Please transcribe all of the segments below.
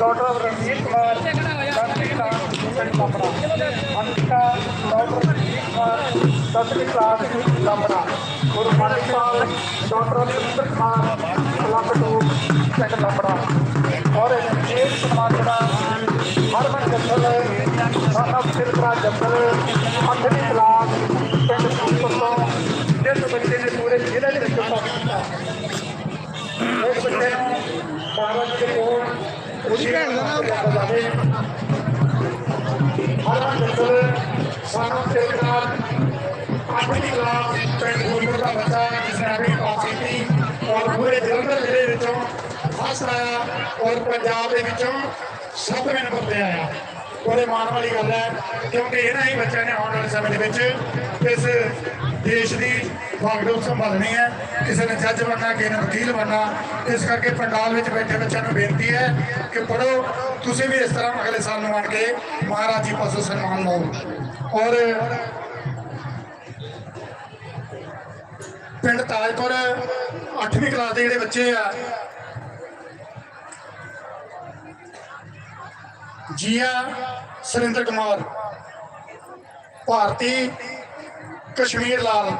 Doctor Ranjit Kumar दस Ankita doctor Ranjit Kumar दस class पिंड लंबड़ा गुरमानी साहब डॉक्टर सुंदर कुमार क्लब टू पिंड लंबड़ा और विशेष सम्मान जरा हरमन जंगल साहब सिरपुरा जंगल अठवीं क्लास पिंड सूरत जिस बच्चे ने पूरे ज़िले के विच एक बच्चे महाराज के को ਉਹਦੀ ਭੈਣ ਦਾ ਨਾਮ ਜਾਵੇ ਹਰਮਨ ਸਾਨੂੰ ਸਿਰਕਰਾ ਅੱਠਵੀਂ ਕਲਾਸ ਪਿੰਡ ਗੁਰਪੁਰ ਦਾ ਬੱਚਾ ਜਿਸ ਨੇ ਆਪਣੀ ਟੌਪ ਕੀਤੀ ਔਰ ਪੂਰੇ ਜਲੰਧਰ ਜ਼ਿਲ੍ਹੇ ਵਿੱਚੋਂ ਫਸਟ ਆਇਆ ਔਰ ਪੰਜਾਬ ਦੇ ਵਿੱਚੋਂ ਸੱਤਵੇਂ ਨੰਬਰ ਤੇ ਆਇਆ। ਬੜੇ ਮਾਣ ਵਾਲੀ ਗੱਲ ਹੈ, ਕਿਉਂਕਿ ਇਹਨਾਂ ਹੀ ਬੱਚਿਆਂ ਨੇ ਆਉਣ ਵਾਲੇ ਸਮੇਂ ਦੇ ਵਿੱਚ ਇਸ ਦੇਸ਼ ਦੀ ਬਾਗਡੋਰ ਸੰਭਾਲਣੀ ਹੈ, ਕਿਸੇ ਨੇ ਜੱਜ ਬਣਨਾ, ਕਿਸੇ ਨੇ ਵਕੀਲ ਬਣਨਾ, ਇਸ ਕਰਕੇ ਪੰਡਾਲ ਵਿੱਚ ਬੈਠੇ ਬੱਚਿਆਂ ਨੂੰ ਬੇਨਤੀ ਹੈ ਕਿ ਪੜੋ ਤੁਸੀਂ ਵੀ ਇਸ ਤਰ੍ਹਾਂ ਅਗਲੇ ਸਾਲ ਨੂੰ ਆਣ ਕੇ ਮਹਾਰਾਜ ਜੀ ਪਾਸੋਂ ਸਨਮਾਨ ਲਓ। ਔਰ ਪਿੰਡ ਤਾਜਪੁਰ 8ਵੀਂ ਕਲਾਸ ਦੇ ਜਿਹੜੇ ਬੱਚੇ ਆ, ਜੀਆ ਸੁਰਿੰਦਰ ਕੁਮਾਰ, ਭਾਰਤੀ ਕਸ਼ਮੀਰ ਲਾਲ।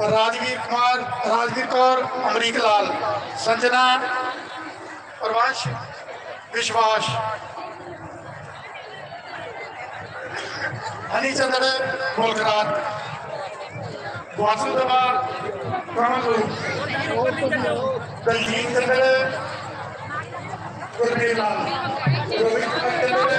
राजवीर कुमार राजवीर कौर अमरीक लाल संजना प्रवाश विश्वास हनीचंद्र मुल्कराज वासुदेवा दलजीत चंद्र गुरमीर लाल गोविंद चंद्र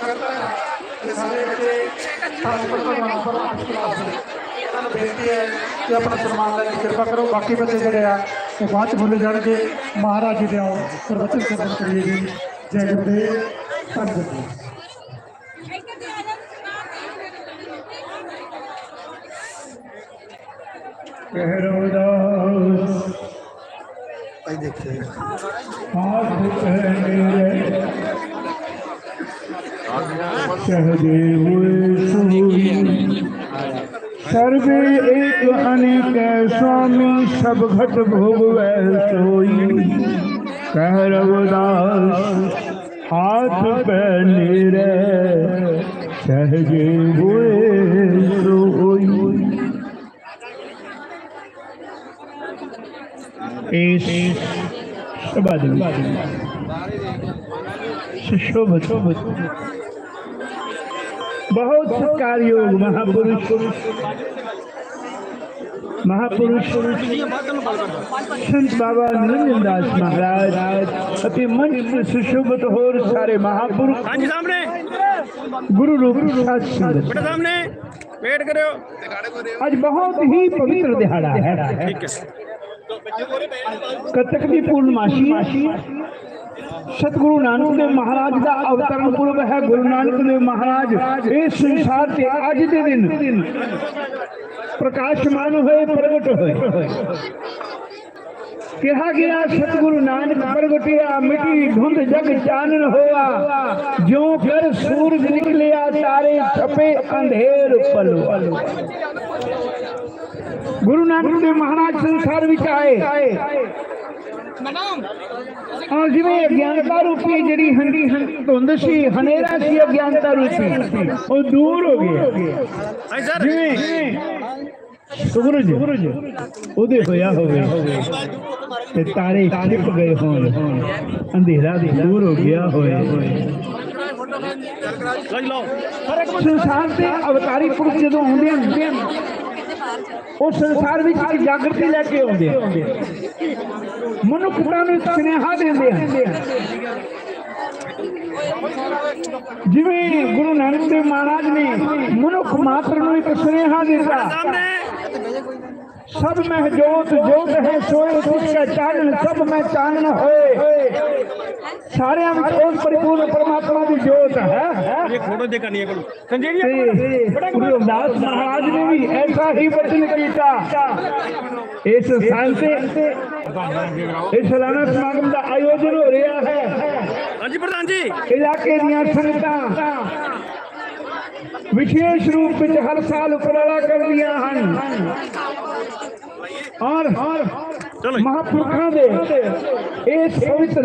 ਸਕਦਾ ਹੈ ਕਿ ਸਾਰੇ ਬੱਚੇ ਖਾਸ ਕਰਕੇ ਮਾਪਰ ਤੁਹਾਨੂੰ ਬੇਨਤੀ ਹੈ ਕਿ ਆਪਣਾ ਸਨਮਾਨ ਲੈਣ ਦੀ ਕਿਰਪਾ ਕਰੋ। ਬਾਕੀ ਬੱਚੇ ਜਿਹੜੇ ਆ ਉਹ ਬਾਅਦ ਚ ਭੁੱਲੇ ਜਾਣਗੇ। ਮਹਾਰਾਜ ਜੀ ਦੇ ਆਓ ਪ੍ਰਵਚਨ ਕਰਨ ਕਰੀਏ ਜੀ। ਜੈ ਗੁਰਦੇਵ ਧੰਨ ਜੀ ਕਹਿਰੋ ਦਾ ਆਈ ਦੇਖੇ ਆਹ ਦੇਖੇ सहदेव सर्वे एक अनेक स्वामी सब घट भोग सोई कह हाथ पहले रे सहदेव सोई इस शुभ शुभ बहुत सत्कार योग महापुरुष। महापुरुष। संत बाबा नरेंद्रदास महाराज अति मंच में सुशोभित हो सारे महापुरुष। हाँ सामने। गुरु रूप सामने वेट करो आज बहुत ही पवित्र दिहाड़ा है। कथक की पूर्णमासी। सतगुरु नानक देव महाराज का अवतरण पूर्व है। गुरु नानक देव महाराज, इस संसार से अज के दिन प्रकाशमान होए प्रगट होए। कहा गया, सतगुरु नानक प्रगटिया मिट्टी धुंध जग चानन होआ जो कर सूरज निकलिया, तारे छपे अंधेर पल। गुरु नानक देव महाराज संसार विच आए। ਹਾਂ ਜਿਵੇਂ ਅਗਿਆਨਤਾ ਰੂਪੀ ਜਿਹੜੀ ਹੰਡੀ ਧੁੰਦ ਸੀ ਹਨੇਰਾ ਸੀ ਅਗਿਆਨਤਾ ਰੂਪੀ। ਉਹ ਦੂਰ ਹੋ ਗਿਆ ਹਾਂਜੀ ਸਰ ਜਿਵੇਂ ਸੂਰਜ ਉਹਦੇ ਹੋਇਆ ਹੋਵੇ। ਤੇ ਤਾਰੇ ਛਿਪ ਗਏ ਹੋਣ। ਅੰਧੇਰਾ ਵੀ ਦੂਰ ਹੋ ਗਿਆ ਹੋਏ ਸੰਸਾਰ ਦੇ ਅਵਤਾਰੀ ਪੁਰਖ ਜਦੋਂ ਆਉਂਦੇ ਹਨ ਉਹ ਸੰਸਾਰ ਵਿੱਚ ਇੱਕ ਜਾਗਰਤੀ ਲੈ ਕੇ ਆਉਂਦੇ ਹਨ ਮਨੁੱਖਤਾ ਨੂੰ ਇੱਕ ਸੁਨੇਹਾ ਦਿੰਦੇ ਹਨ ਜਿਵੇਂ ਗੁਰੂ ਨਾਨਕ ਦੇਵ ਮਹਾਰਾਜ ਨੇ ਮਨੁੱਖ ਮਾਤਰ ਨੂੰ ਇੱਕ ਸੁਨੇਹਾ ਦਿੱਤਾ। सब में जोत जोत है सोए उसका चानन सब में चानन होए ਸਾਰਿਆਂ ਵਿੱਚ ਉਸ ਪਰਿਪੂਰਨ ਪਰਮਾਤਮਾ ਦੀ ਜੋਤ ਹੈ ਇਹ ਫੋਟੋ ਦੇ ਕਰਨੀ ਹੈ ਕੋਲ ਸੰਜੇ ਤੇ ਗੁਰੂ ਰਵਿਦਾਸ ਮਹਾਰਾਜ ਨੇ ਵੀ ਐਸਾ ਹੀ ਬਚਨ ਕੀਤਾ ਇਸ ਸਥਾਨ ਤੇ ਇਸ ਸਾਲਾਨਾ ਸਮਾਗਮ ਦਾ ਆਯੋਜਨ ਹੋ ਰਿਹਾ ਹੈ ਹਾਂਜੀ ਪ੍ਰਧਾਨ ਜੀ ਇਲਾਕੇ ਦੀਆਂ ਸੰਗਤਾਂ ਵਿਸ਼ੇਸ਼ ਰੂਪ ਵਿੱਚ ਹਰ ਸਾਲ ਉਪਰਾਲਾ ਕਰਦੀਆਂ ਹਨ Ağır, ağır, ağır. ਮਹਾਪੁਰਖਾਂ ਦੇ ਇਸ ਪਵਿੱਤਰ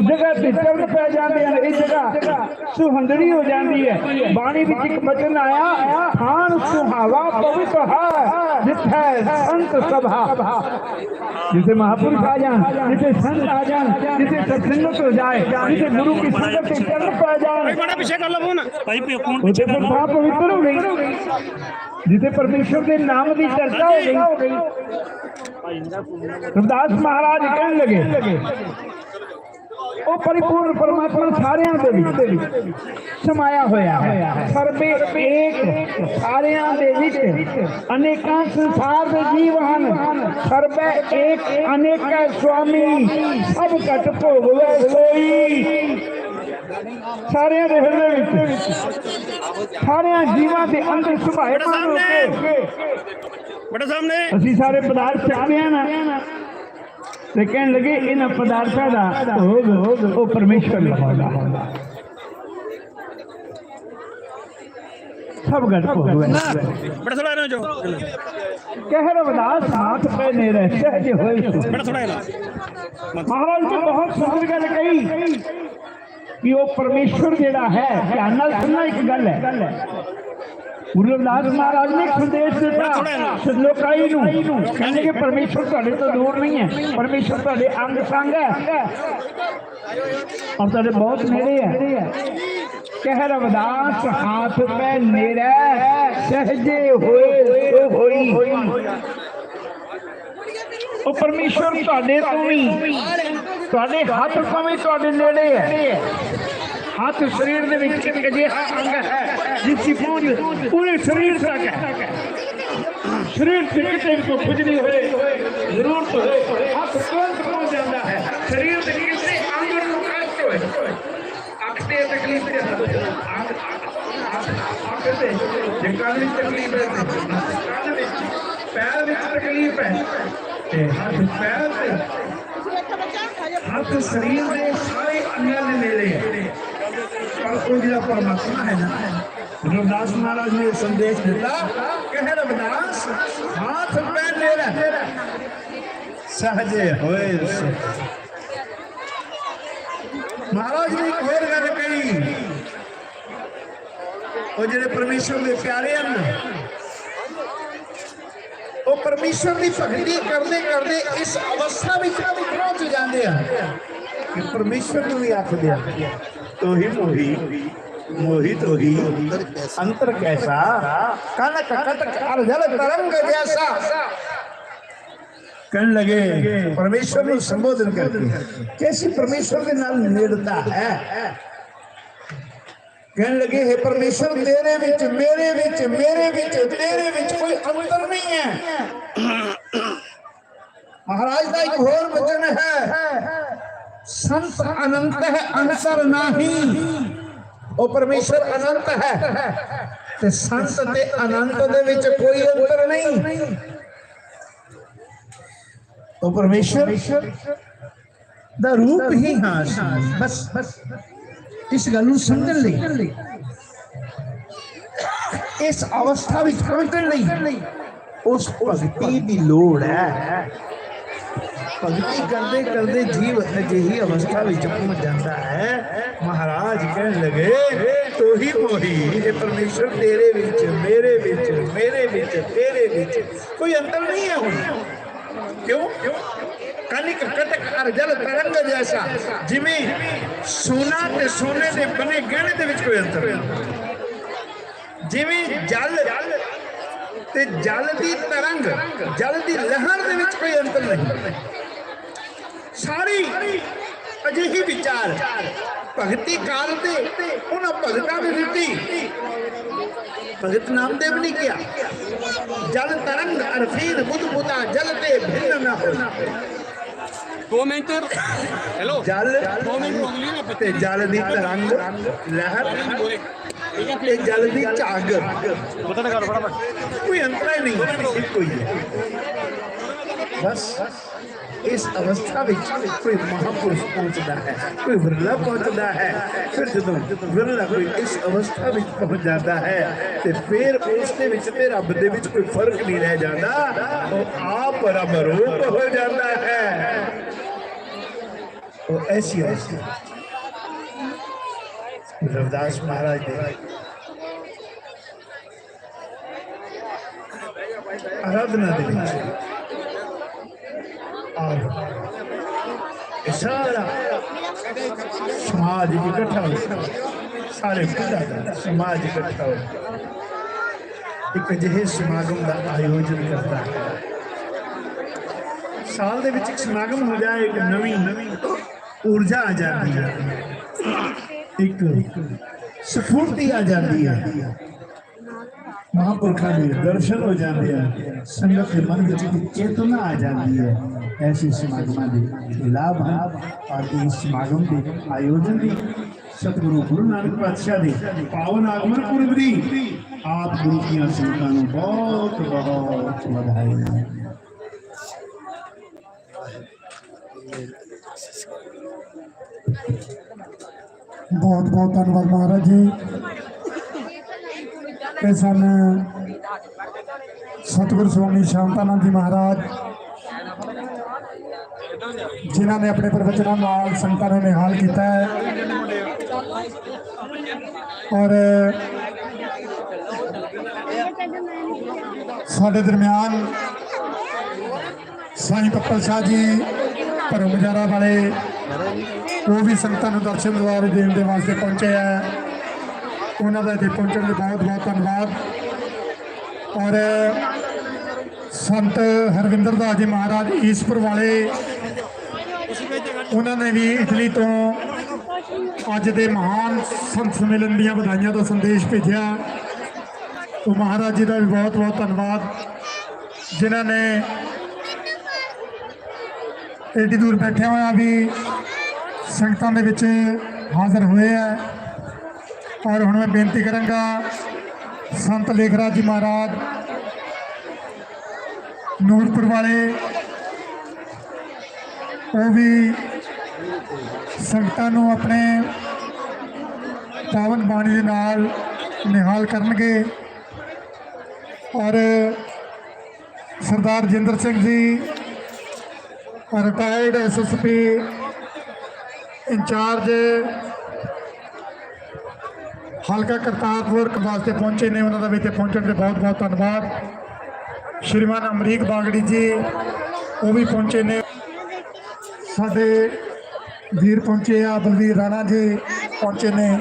ਜਗ੍ਹਾ ਤੇ ਚਰਨ ਪੈ ਜਾਂਦੇ ਹਨ ਇਹ ਜਗ੍ਹਾ ਸੁਹੰਦਰੀ ਹੋ ਜਾਂਦੀ ਹੈ ਬਾਣੀ ਵਿੱਚ ਇੱਕ ਬਚਨ ਆਇਆ ਖਾਨ ਸੁਹਾਵਾ ਪਵਿੱਤ ਹੈ ਜਿੱਥੇ ਸੰਤ ਸਭਾ ਜਿੱਥੇ ਮਹਾਪੁਰਖ ਆ ਜਾਣ ਜਿੱਥੇ ਸੰਤ ਆ ਜਾਣ ਜਿੱਥੇ ਸਤਸੰਗਤ ਹੋ ਜਾਏ ਜਿੱਥੇ ਗੁਰੂ ਕੀ ਸੰਗਤ ਤੇ ਚਰਨ ਪੈ ਜਾਣ ਭਾਈ ਬੜਾ ਪਿੱਛੇ ਕਰ ਲਓ ਫੋਨ ਭਾਈ ਫੋਨ ਉੱਥੇ ਫਿਰ ਸਾਹ ਪਵਿੱਤਰ ਹੋ ਗਈ ਜਿੱਥੇ ਪਰਮੇਸ਼ਰ ਦੇ ਨਾਮ ਦੀ ਚਰਚਾ ਹੋ ਗਈ ਰਵਿਦਾਸ ਮਹਾਰਾਜ ਕਹਿਣ ਲੱਗੇ ਉਹ ਪਰਿਪੂਰਨ ਪਰਮਾਤਮਾ ਸਾਰਿਆਂ ਦੇ ਵਿੱਚ ਸਮਾਇਆ ਹੋਇਆ ਹੈ ਸਰਬੇ ਏਕ ਸਾਰਿਆਂ ਦੇ ਵਿੱਚ ਅਨੇਕਾਂ ਸੰਸਾਰ ਦੇ ਜੀਵ ਹਨ ਸਰਬੇ ਏਕ ਅਨੇਕਾ ਸੁਆਮੀ ਸਭ ਘਟ ਭੋਗਵੇ ਸੋਈ ਸਾਰਿਆਂ ਦੇ ਹਿਰਦੇ ਵਿੱਚ ਸਾਰਿਆਂ ਜੀਵਾਂ ਦੇ ਅੰਦਰ ਸੁਭਾਏ ਮਨ ਹੋ ਕੇ ਬੜਾ ਸਾਹਮਣੇ ਅਸੀਂ ਸਾਰੇ ਪਦਾਰਥ ਚੱਕਦੇ ਆ ਨਾ ਤੇ ਕਹਿਣ ਲੱਗੇ ਇਹਨਾਂ ਪਦਾਰਥਾਂ ਦਾ ਭੋਗ ਉਹ ਪਰਮੇਸ਼ਰ ਲਵਾਉਂਦਾ ਸਭ ਘਟ ਭੋਗ ਬੜਾ ਥੋੜਾ ਇਹਨਾਂ ਜੋ ਕਹਿ ਰਵਦਾਸ ਹਾਥ ਪੈ ਨੇਰੇ ਸਹਜ ਹੋਈ ਸੋ। ਬੜਾ ਥੋੜਾ ਇਹਨਾਂ ਮਹਾਰਾਜ ਨੇ ਬਹੁਤ ਸੁੰਦਰ ਗੱਲ ਕਹੀ ਕਿ ਉਹ ਪਰਮੇਸ਼ਰ ਜਿਹੜਾ ਹੈ, ਧਿਆਨ ਨਾਲ ਸੁਣਨਾ ਇੱਕ ਗੱਲ ਹੈ। ਗੁਰੂ ਰਵਿਦਾਸ ਮਹਾਰਾਜ ਨੇ ਸੰਦੇਸ਼ ਦਿੱਤਾ ਸਲੋਕਾਈ ਨੂੰ? ਕਹਿੰਦੇ ਕਿ ਪਰਮੇਸ਼ਰ ਤੁਹਾਡੇ ਤੋਂ ਦੂਰ ਨਹੀਂ ਹੈ ਪਰਮੇਸ਼ਰ ਤੁਹਾਡੇ ਅੰਗ ਸੰਗ ਹੈ। ਔਰ ਤੁਹਾਡੇ ਬਹੁਤ ਨੇੜੇ ਹੈ। ਕਹਿ ਰਵਿਦਾਸ, ਹਾਥ ਪੈ ਨੇੜੇ, ਸਹਜੇ ਹੋਏ ਹੋਈ। ਉਹ ਪਰਮੇਸ਼ਰ ਤੁਹਾਡੇ ਤੋਂ ਵੀ ਤੁਹਾਡੇ ਹੱਥ ਤੋਂ ਵੀ ਤੁਹਾਡੇ ਨੇੜੇ ਹੈ ਹੱਥ ਸਰੀਰ ਦੇ ਵਿੱਚ ਇੱਕ ਅਜਿਹਾ ਅੰਗ ਹੈ ਜਿਸ ਦੀ ਪਹੁੰਚ ਪੂਰੇ ਸਰੀਰ ਤੱਕ ਹੈ ਸਰੀਰ ਤੇ ਕਿਤੇ ਵੀ ਕੋਈ ਖੁਜਲੀ ਹੋਏ ਜ਼ਰੂਰਤ ਹੋਏ ਹੱਥ ਤੁਰੰਤ ਪਹੁੰਚ ਜਾਂਦਾ ਹੈ ਸਰੀਰ ਦੇ ਕਿਸੇ ਅੰਗ ਨੂੰ ਕਸ਼ਟ ਹੋਏ ਅੱਖ ਤੇ ਤਕਲੀਫ ਹੈ ਅੰਗ ਅੱਖ ਤੇ ਜੇ ਕੰਨ ਵਿੱਚ ਤਕਲੀਫ ਹੈ ਤੇ ਕੰਨ ਵਿੱਚ ਪੈਰ ਵਿੱਚ ਤਕਲੀਫ ਹੈ ਤੇ ਹੱਥ ਪੈਰ ਤੇ ਸਰੀਰ ਦੇ ਸਾਰੇ ਅੰਗਾਂ ਦੇ ਨੇੜੇ ਹੈ। ਪਰ ਉਹ ਜਿਹੜਾ ਪਰਮਾਤਮਾ ਹੈ ਨਾ। ਰਵਿਦਾਸ ਮਹਾਰਾਜ ਨੇ ਸੰਦੇਸ਼ ਦਿੱਤਾ ਕਹਿ ਰਵਿਦਾਸ, ਹੱਥ ਪੈ ਨੇੜੇ ਸਹਜੇ ਹੋਏ ਮਹਾਰਾਜ ਨੇ ਇੱਕ ਹੋਰ ਗੱਲ ਕਹੀ। ਉਹ ਜਿਹੜੇ ਪਰਮੇਸ਼ਰ ਦੇ ਪਿਆਰੇ ਹਨ ਪਰਮੇਸ਼ਰ ਦੀ ਭਗਤੀ ਕਰਦੇ ਕਰਦੇ ਇਸ ਅਵਸਥਾ ਵਿੱਚ ਪਹੁੰਚ ਜਾਂਦੇ ਆ ਕਿ ਪਰਮੇਸ਼ਰ ਨੂੰ ਵੀ ਆਖਦੇ ਆ ਤੋ ਹੀ ਮੋਹੀ ਮੋਹੀ ਤੋ ਹੀ ਅੰਤਰ ਕੈਸਾ ਕਨਕ ਕਟਕ ਅਰਜਲ ਤਰੰਗ ਜੈਸਾ ਕਹਿਣ ਲਗੇ ਪਰਮੇਸ਼ਰ ਨੂੰ ਸੰਬੋਧਨ ਕਰਕੇ ਕੈਸੀ ਪਰਮੇਸ਼ਰ ਦੇ ਨਾਲ ਨੇੜਤਾ ਹੈ ਕਹਿਣ ਲੱਗੇ, ਹੈ ਪਰਮੇਸ਼ਰ, ਤੇਰੇ ਵਿੱਚ, ਮੇਰੇ ਵਿੱਚ ਮੇਰੇ ਵਿੱਚ, ਤੇਰੇ ਵਿੱਚ ਕੋਈ ਅੰਤਰ ਨਹੀਂ ਹੈ। ਮਹਾਰਾਜ ਦਾ ਇੱਕ ਹੋਰ ਵਚਨ ਹੈ, ਸੰਤ ਅਨੰਤ ਹੈ, ਅੰਤਰ ਨਹੀਂ। ਉਹ ਪਰਮੇਸ਼ਰ ਅਨੰਤ ਹੈ ਤੇ ਸੰਤ ਤੇ ਅਨੰਤ ਦੇ ਵਿੱਚ ਕੋਈ ਅੰਤਰ ਨਹੀਂ। ਉਹ ਪਰਮੇਸ਼ਰ ਦਾ ਰੂਪ ਹੀ ਹਾਂ ਬਸ ਬਸ ਇਸ ਗੱਲ ਨੂੰ ਸਮਝਣ ਲਈ ਇਸ ਅਵਸਥਾ ਵਿੱਚ ਪਹੁੰਚਣ ਲਈ ਉਸ ਭਗਤੀ ਦੀ ਲੋੜ ਹੈ ਭਗਤੀ ਕਰਦੇ ਕਰਦੇ ਜੀਵ ਅਜਿਹੀ ਅਵਸਥਾ ਵਿੱਚ ਪਹੁੰਚ ਜਾਂਦਾ ਹੈ ਮਹਾਰਾਜ ਕਹਿਣ ਲਗੇ ਤੋ ਹੀ ਮੋਹੀ ਇਹ ਪਰਮੇਸ਼ਰ ਤੇਰੇ ਵਿੱਚ ਮੇਰੇ ਵਿੱਚ ਮੇਰੇ ਵਿੱਚ ਤੇਰੇ ਵਿੱਚ ਕੋਈ ਅੰਤਰ ਨਹੀਂ ਹੈ ਹੁਣ ਕਿਉਂ ਕਨਿਕ ਕਟਕ ਅਰਜਲ ਤਰੰਗ ਜੈਸਾ ਜਿਵੇਂ ਸੋਨਾ ਤੇ ਸੋਨੇ ਦੇ ਬਨੇ ਗਹਿਣੇ ਦੇ ਵਿੱਚ ਕੋਈ ਅੰਤਰ ਨਹੀਂ ਜਿਵੇਂ ਜਲ ਤੇ ਜਲ ਦੀ ਤਰੰਗ ਜਲ ਦੀ ਲਹਿਰ ਦੇ ਵਿੱਚ ਕੋਈ ਅੰਤਰ ਨਹੀਂ ਸਾਰੀ ਅਜਿਹੀ ਵਿਚਾਰ ਭਗਤੀ ਕਾਲ ਤੇ ਉਹਨਾਂ ਭਗਤਾਂ ਨੇ ਦਿੱਤੀ ਭਗਤ ਨਾਮਦੇਵ ਨੇ ਕਿਹਾ ਜਲ ਤਰੰਗ ਅਰਫੀਨ ਬੁੱਧ ਬੁੱਧਾ ਜਲ ਤੇ ਭਿੰਨ ਨਾ ਹੋ ਦੋ ਮਿੰਟ ਹੈਲੋ ਜਲ ਦੋ ਮਿੰਟ ਰੁਕ ਲਈ ਨਾ ਤੇ ਜਲ ਦੀ ਤਰੰਗ ਲਹਿਰ ਤੇ ਜਲ ਦੀ ਝੱਗ ਪਤਾ ਨਾ ਕਰ ਫਟਾਫਟ ਕੋਈ ਅੰਤਰ ਹੀ ਨਹੀਂ ਇੱਕੋ ਹੀ ਹੈ ਬਸ ਇਸ ਅਵਸਥਾ ਵਿੱਚ ਕੋਈ ਮਹਾਪੁਰਸ਼ ਪਹੁੰਚਦਾ ਹੈ ਕੋਈ ਵਿਰਲਾ ਪਹੁੰਚਦਾ ਹੈ ਫਿਰ ਜਦੋਂ ਵਿਰਲਾ ਕੋਈ ਇਸ ਅਵਸਥਾ ਵਿੱਚ ਪਹੁੰਚ ਜਾਂਦਾ ਹੈ ਤੇ ਫਿਰ ਉਸ ਦੇ ਵਿੱਚ ਤੇ ਰੱਬ ਦੇ ਵਿੱਚ ਕੋਈ ਫਰਕ ਨਹੀਂ ਰਹਿ ਜਾਂਦਾ ਉਹ ਆਪ ਰੱਬ ਰੂਪ ਹੋ ਜਾਂਦਾ ਹੈ वो ऐसी ऐसी रविदास महाराज ने आराधना दी और सारा समाज इकट्ठा हो सारे पिता समाज इकट्ठा हो एक अजिहे समागम का आयोजन करता है साल के समागम हो जाए एक नवी नवी ऊर्जा आ जाती है। एक स्फूर्ति आ जाती है। महापुरखा के दर्शन हो जाते हैं। संगत के मन की चेतना आ जाती है। ऐसे समागम के लाभ है और इस समागम के आयोजन में सतगुरु गुरु नानक पातशाह ने पावन आगमन पूर्व दी आप गुरु की संतानों बहुत बहुत बधाई। ਗੁਰੂ ਦੀਆਂ ਸੰਗਤਾਂ ਨੂੰ ਬਹੁਤ ਬਹੁਤ ਵਧਾਈ ਬਹੁਤ ਬਹੁਤ ਧੰਨਵਾਦ ਮਹਾਰਾਜ ਜੀ ਇਹ ਸਨ ਸਤਿਗੁਰ ਸਵਾਮੀ ਸ਼ਾਂਤਾਨੰਦ ਜੀ ਮਹਾਰਾਜ ਜਿਨ੍ਹਾਂ ਨੇ ਆਪਣੇ ਪ੍ਰਵਚਨਾਂ ਨਾਲ ਸੰਗਤਾਂ ਨੂੰ ਨਿਹਾਲ ਕੀਤਾ ਹੈ ਔਰ ਸਾਡੇ ਦਰਮਿਆਨ ਸਾਈਂ ਪੱਪਲ ਸ਼ਾਹ ਜੀ ਪਰਮਜਾਰਾ ਵਾਲੇ, ਉਹ ਵੀ ਸੰਗਤਾਂ ਨੂੰ ਦਰਸ਼ਨ ਦੁਆਰੇ ਦੇਣ ਦੇ ਵਾਸਤੇ ਪਹੁੰਚੇ ਆ। ਉਹਨਾਂ ਦਾ ਇੱਥੇ ਪਹੁੰਚਣ ਲਈ ਬਹੁਤ ਬਹੁਤ ਧੰਨਵਾਦ। ਔਰ ਸੰਤ ਹਰਵਿੰਦਰ ਦਾਸ ਜੀ ਮਹਾਰਾਜ ਈਸਪੁਰ ਵਾਲੇ, ਉਹਨਾਂ ਨੇ ਵੀ ਇਟਲੀ ਤੋਂ ਅੱਜ ਦੇ ਮਹਾਨ ਸੰਤ ਸੰਮੇਲਨ ਦੀਆਂ ਵਧਾਈਆਂ ਦਾ ਸੰਦੇਸ਼ ਭੇਜਿਆ। ਉਹ ਮਹਾਰਾਜ ਜੀ ਦਾ ਵੀ ਬਹੁਤ ਬਹੁਤ ਧੰਨਵਾਦ। ਜਿਨ੍ਹਾਂ ਨੇ ਏਡੀ ਦੂਰ ਬੈਠੇ ਹੋਇਆ ਵੀ ਸੰਗਤਾਂ ਦੇ ਵਿੱਚ ਹਾਜ਼ਰ ਹੋਏ ਆ। ਔਰ ਹੁਣ ਮੈਂ ਬੇਨਤੀ ਕਰਾਂਗਾ ਸੰਤ ਲੇਖਰਾਜ ਜੀ ਮਹਾਰਾਜ, ਨੂਰਪੁਰ ਵਾਲੇ, ਉਹ ਵੀ ਸੰਗਤਾਂ ਨੂੰ ਆਪਣੇ ਪਾਵਨ ਬਾਣੀ ਦੇ ਨਾਲ ਨਿਹਾਲ ਕਰਨਗੇ। ਔਰ ਸਰਦਾਰ Jinder Singh ji retired SSP incharge ਹਲਕਾ ਕਰਤਾਰਪੁਰ ਵਾਸਤੇ ਪਹੁੰਚੇ ਨੇ, ਉਹਨਾਂ ਦਾ ਵੀ ਇੱਥੇ ਪਹੁੰਚਣ ਤੇ ਬਹੁਤ ਬਹੁਤ ਧੰਨਵਾਦ। ਸ਼੍ਰੀਮਾਨ ਅਮਰੀਕ ਬਾਗੜੀ ਜੀ, ਉਹ ਵੀ ਪਹੁੰਚੇ ਨੇ। ਸਾਡੇ ਵੀਰ ਪਹੁੰਚੇ ਆ, ਬਲਵੀਰ ਰਾਣਾ ਜੀ ਪਹੁੰਚੇ ਨੇ।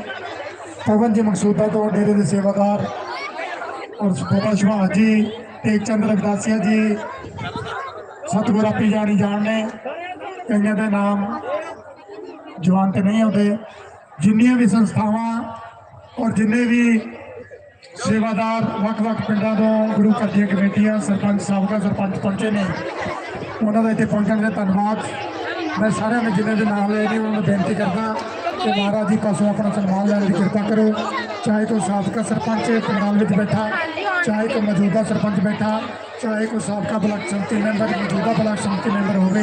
ਪਵਨ ਜੀ ਮਕਸੂਦਾ ਤੋਂ ਡੇਰੇ ਦੇ ਸੇਵਾਦਾਰ। ਔਰ ਬਾਬਾ ਸੁਭਾਸ਼ ਜੀ ਤੇ ਚੰਦ ਰਵਿਦਾਸੀਆ ਜੀ ਸਤਿਗੁਰ ਆਪੀ ਜਾਣੀ ਜਾਣ ਨੇ ਕਈਆਂ ਦੇ ਨਾਮ ਜਵਾਨ ਤੇ ਨਹੀਂ ਆਉਂਦੇ। ਜਿੰਨੀਆਂ ਵੀ ਸੰਸਥਾਵਾਂ ਔਰ ਜਿੰਨੇ ਵੀ ਸੇਵਾਦਾਰ ਵੱਖ-ਵੱਖ ਪਿੰਡਾਂ ਤੋਂ ਗੁਰੂ ਘਰ ਦੀਆਂ ਕਮੇਟੀਆਂ, ਸਰਪੰਚ ਸਾਬਕਾ ਸਰਪੰਚ ਪਹੁੰਚੇ ਨੇ, ਉਹਨਾਂ ਦਾ ਇੱਥੇ ਪਹੁੰਚਣ ਦੇ ਧੰਨਵਾਦ। ਮੈਂ ਸਾਰਿਆਂ ਨੂੰ ਜਿਨ੍ਹਾਂ ਦੇ ਨਾਮ ਲਏ ਨੇ, ਉਹਨਾਂ ਨੂੰ ਬੇਨਤੀ ਕਰਦਾ ਕਿ ਮਹਾਰਾਜ ਜੀ ਪਾਸੋਂ ਆਪਣਾ ਸਨਮਾਨ ਲੈਣ ਦੀ ਕਿਰਪਾ ਕਰੋ। ਚਾਹੇ ਕੋਈ ਸਾਬਕਾ ਸਰਪੰਚ ਪੰਡਾਲ ਵਿੱਚ ਬੈਠਾ, ਚਾਹੇ ਕੋਈ ਮੌਜੂਦਾ ਸਰਪੰਚ ਬੈਠਾ ਚਾਹੇ ਕੋਈ ਸਾਬਕਾ ਬਲਾਕ ਸੰਮਤੀ ਮੈਂਬਰ ਮੌਜੂਦਾ ਬਲਾਕ ਸੰਮਤੀ ਮੈਂਬਰ ਹੋਵੇ,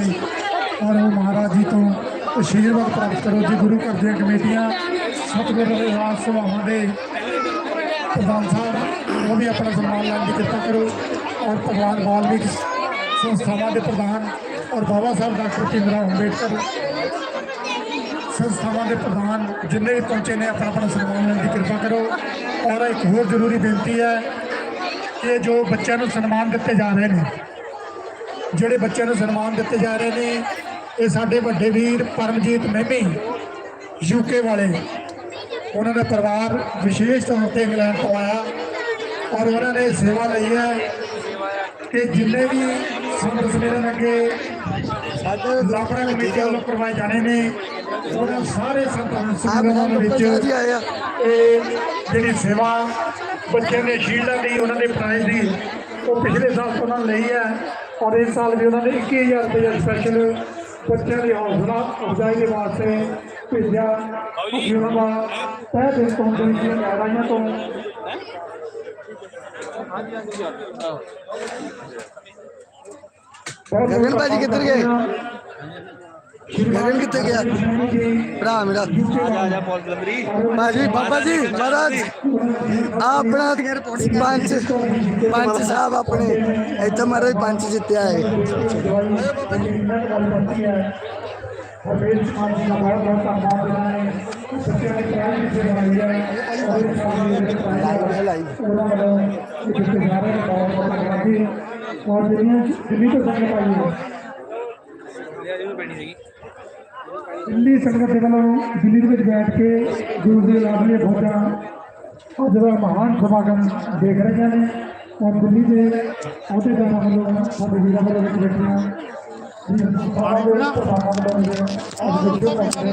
ਔਰ ਉਹ ਮਹਾਰਾਜ ਜੀ ਤੋਂ ਅਸ਼ੀਰਵਾਦ ਪ੍ਰਾਪਤ ਕਰੋ। ਜੀ ਗੁਰੂ ਘਰ ਦੀਆਂ ਕਮੇਟੀਆਂ ਸਤਿਗੁਰ ਰਵਿਦਾਸ ਸਭਾਵਾਂ ਦੇ ਪ੍ਰਧਾਨ ਸਾਹਿਬ, ਉਹ ਵੀ ਆਪਣਾ ਸਨਮਾਨ ਲੈਣ ਦੀ ਕਿਰਪਾ ਕਰੋ, ਔਰ ਭਗਵਾਨ ਵਾਲਮੀਕ ਸੰਸਥਾਵਾਂ ਦੇ ਪ੍ਰਧਾਨ ਔਰ ਬਾਬਾ ਸਾਹਿਬ ਡਾਕਟਰ ਭੀਮਰਾਓ ਅੰਬੇਡਕਰ ਸੰਸਥਾਵਾਂ ਦੇ ਪ੍ਰਧਾਨ ਜਿੰਨੇ ਵੀ ਪਹੁੰਚੇ ਨੇ ਆਪਣਾ ਆਪਣਾ ਸਨਮਾਨ ਲੈਣ ਦੀ ਕਿਰਪਾ ਕਰੋ। ਔਰ ਇੱਕ ਹੋਰ ਜ਼ਰੂਰੀ ਬੇਨਤੀ ਹੈ ਕਿ ਜੋ ਬੱਚਿਆਂ ਨੂੰ ਸਨਮਾਨ ਦਿੱਤੇ ਜਾ ਰਹੇ ਨੇ ਜਿਹੜੇ ਬੱਚਿਆਂ ਨੂੰ ਸਨਮਾਨ ਦਿੱਤੇ ਜਾ ਰਹੇ ਨੇ ਇਹ ਸਾਡੇ ਵੱਡੇ ਵੀਰ ਪਰਮਜੀਤ ਮਹਿਮੀ ਯੂਕੇ ਵਾਲੇ। ਉਹਨਾਂ ਦਾ ਪਰਿਵਾਰ ਵਿਸ਼ੇਸ਼ ਤੌਰ ਤੇ ਇੰਗਲੈਂਡ ਤੋਂ ਆਇਆ ਔਰ ਉਹਨਾਂ ਨੇ ਸੇਵਾ ਲਈ ਹੈ ਕਿ ਜਿੰਨੇ ਵੀ ਸੰਤ ਸਮੇਲਨ ਅੱਗੇ ਸਾਡੇ ਲਾਪੜਾ ਕਮੇਟੀ ਵੱਲੋਂ ਕਰਵਾਏ ਜਾਣੇ ਨੇ ਉਹਨਾਂ ਸਾਰੇ ਸੰਤਾਨ ਸਿੰਘਾਂ ਦੇ ਵਿੱਚ ਇਹ ਜਿਹੜੀ ਸੇਵਾ ਬੱਚਿਆਂ ਦੇ ਸ਼ੀਲਡਾਂ ਦੀ ਉਹਨਾਂ ਦੇ ਪ੍ਰਾਈਜ਼ ਦੀ ਉਹ ਪਿਛਲੇ ਸਾਲ ਤੋਂ ਉਹਨਾਂ ਲਈ ਹੈ ਔਰ ਇਸ ਸਾਲ ਵੀ ਉਹਨਾਂ ਨੇ 21000 ਰੁਪਏ ਸਪੈਸ਼ਲ ਬੱਚਿਆਂ ਦੀ ਹੌਸਲਾ ਅਫਜ਼ਾਈ ਦੇ ਵਾਸਤੇ ਭੇਜਿਆ। ਅਸੀਂ ਉਹਨਾਂ ਦਾ ਤਹਿ ਦਿਲ ਤੋਂ ਦਿਲ ਦੀਆਂ ਗਹਿਰਾਈਆਂ ਤੋਂ। ਗਗਨ ਭਾਜੀ ਕਿੱਧਰ ਗਏ? ਗਗਨ ਕਿੱਥੇ ਗਿਆ? ਭਰਾ ਮੇਰਾ। ਭਾਜੀ, ਬਾਬਾ ਜੀ, ਮਹਾਰਾਜ। ਆ ਆਪਣਾ ਪੰਚ ਪੰਚ ਸਾਹਿਬ ਆਪਣੇ। ਇੱਥੇ ਮਹਾਰਾਜ ਪੰਜ ਜਿੱਤਿਆ ਹੈ ਹਰਮੇਲ ਸਮਾਜ ਔਰ ਜਿਹੜੀਆਂ ਦਿੱਲੀ ਤੋਂ ਸੰਗਤ ਆਈ ਹੈ ਦਿੱਲੀ ਸੰਗਤ ਦੇ ਵੱਲੋਂ ਦਿੱਲੀ ਦੇ ਵਿੱਚ ਬੈਠ ਕੇ ਗੁਰੂ ਦੇ ਲਾਡਲੇ ਫੌਜਾਂ ਅੱਜ ਦਾ ਮਹਾਨ ਸਮਾਗਮ ਦੇਖ ਰਹੇ ਨੇ ਔਰ ਦਿੱਲੀ ਦੇ ਅਹੁਦੇਦਾਰਾਂ ਵੱਲੋਂ, ਸਾਡੇ ਵੀਰਾਂ ਵੱਲੋਂ ਵਿੱਚ ਬੈਠੀਆਂ